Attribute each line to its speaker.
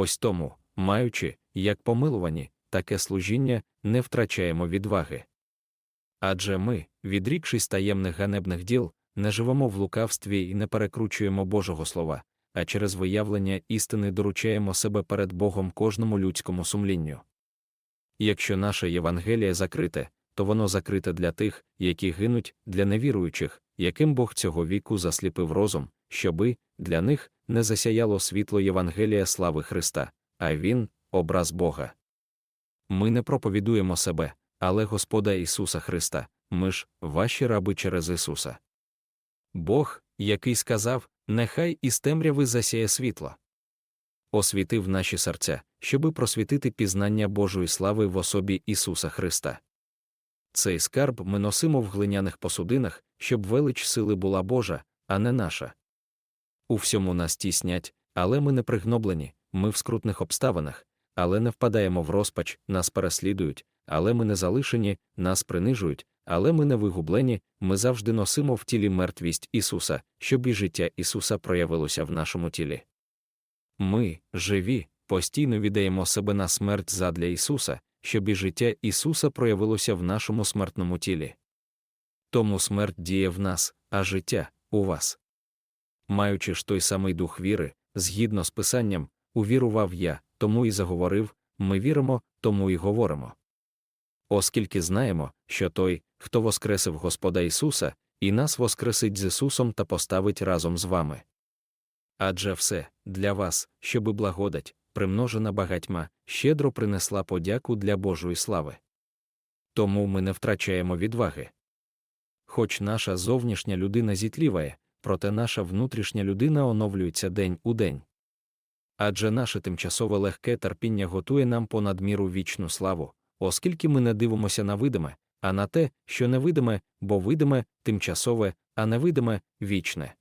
Speaker 1: Ось тому, маючи, як помилувані, таке служіння, не втрачаємо відваги. Адже ми, відрікшись таємних ганебних діл, не живемо в лукавстві і не перекручуємо Божого Слова, а через виявлення істини доручаємо себе перед Богом кожному людському сумлінню. Якщо наше Євангеліє закрите, то воно закрите для тих, які гинуть, для невіруючих, яким Бог цього віку засліпив розум, щоби для них не засяяло світло Євангелія слави Христа, а Він образ Бога. Ми не проповідуємо себе, але Господа Ісуса Христа, ми ж ваші раби через Ісуса. Бог, який сказав, нехай із темряви засяє світло. Освітив наші серця, щоби просвітити пізнання Божої слави в особі Ісуса Христа. Цей скарб ми носимо в глиняних посудинах, щоб велич сили була Божа, а не наша. У всьому нас тіснять, але ми не пригноблені, ми в скрутних обставинах, але не впадаємо в розпач, нас переслідують, але ми не залишені, нас принижують, але ми не вигублені, ми завжди носимо в тілі мертвість Ісуса, щоб і життя Ісуса проявилося в нашому тілі. Ми, живі, постійно віддаємо себе на смерть задля Ісуса, щоб і життя Ісуса проявилося в нашому смертному тілі. Тому смерть діє в нас, а життя у вас. Маючи ж той самий дух віри, згідно з Писанням, увірував я, тому і заговорив, ми віримо, тому і говоримо. Оскільки знаємо, що той, хто воскресив Господа Ісуса, і нас воскресить з Ісусом та поставить разом з вами. Адже все для вас, щоби благодать, примножена багатьма, щедро принесла подяку для Божої слави. Тому ми не втрачаємо відваги. Хоч наша зовнішня людина зітліває, проте наша внутрішня людина оновлюється день у день. Адже наше тимчасове легке терпіння готує нам понад міру вічну славу, оскільки ми не дивимося на видиме, а на те, що невидиме, бо видиме тимчасове, а невидиме вічне.